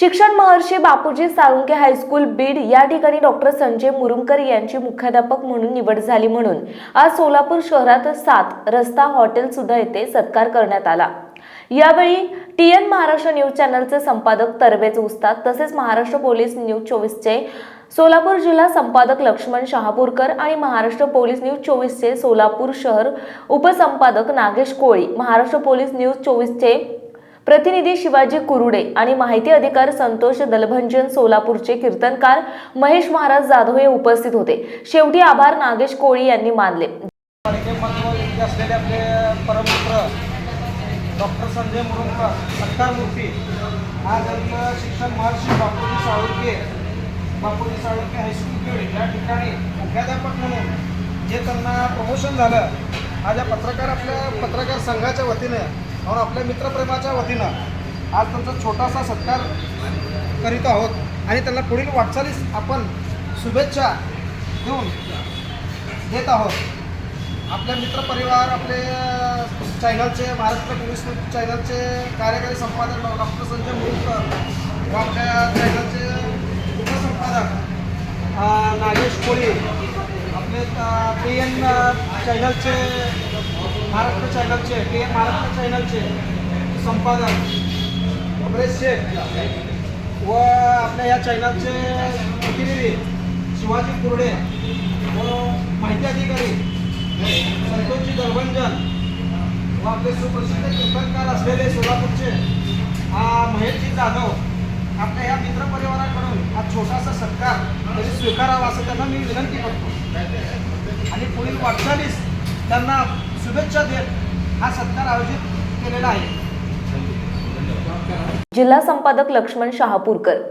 शिक्षण महर्षी बापूजी साळुंके हायस्कूल बीड या ठिकाणी डॉक्टर संजय मुरुमकर यांची मुख्याध्यापक म्हणून निवड झाली म्हणून आज सोलापूर शहरात सात रस्ता हॉटेल सुद्धा येथे सत्कार करण्यात आला. यावेळी टी एन महाराष्ट्र न्यूज चॅनलचे संपादक तरबेज उस्ताद तसेच महाराष्ट्र पोलीस न्यूज चोवीसचे सोलापूर जिल्हा संपादक लक्ष्मण शहापूरकर आणि महाराष्ट्र पोलीस न्यूज चोवीसचे सोलापूर शहर उपसंपादक नागेश कोळी महाराष्ट्र पोलीस न्यूज चोवीसचे प्रतिनिधी शिवाजी कुरुडे आणि माहिती अधिकार संतोष दलभंजन सोलापूरचे कीर्तनकार महेश महाराज जाधव हे उपस्थित होते. शेवटी आभार नागेश कोळी यांनी मानले. असलेले आपले परममित्र डॉक्टर संजय मुरुमकर सत्कार मूर्ती आज आमचं शिक्षण महर्षी बापूजी साळुंके बापूजी साळुंके हायस्कूल बीड या ठिकाणी मुख्याध्यापक म्हणून जे त्यांना प्रमोशन झालं आज या पत्रकार आपल्या पत्रकार संघाच्या वतीनं म्हणून आपल्या मित्रप्रेमाच्या वतीनं आज त्यांचा छोटासा सत्कार करीत आहोत. आणि त्यांना पुढील वाटचालीस आपण शुभेच्छा देऊन देत आहोत. आपले मित्रपरिवार आपले चॅनलचे महाराष्ट्र पोलीस चॅनलचे कार्यकारी संपादक डॉक्टर संजय मुळकर व आपल्या चॅनलचे उपसंपादक नागेश कोळी आपले पी एन चॅनलचे महाराष्ट्र चॅनलचे टी महाराष्ट्र चॅनलचे संपादक अमरेश शेख व आपल्या या चॅनलचे प्रतिनिधी शिवाजी कुर्डे व माहिती अधिकारी संतोषजी दरभंजन व आपले सुप्रसिद्ध कीर्तनकार असलेले सोलापूरचे आ, महेशजी जाधव आपल्या या मित्रपरिवाराकडून हा छोटासा सत्कार तरी स्वीकारावा असं त्यांना मी विनंती करतो. आणि पुढील वाटचालीस त्यांना शुभेच्छा देत हा सत्कार आयोजित केलेला आहे. जिल्हा संपादक लक्ष्मण शहापूरकर.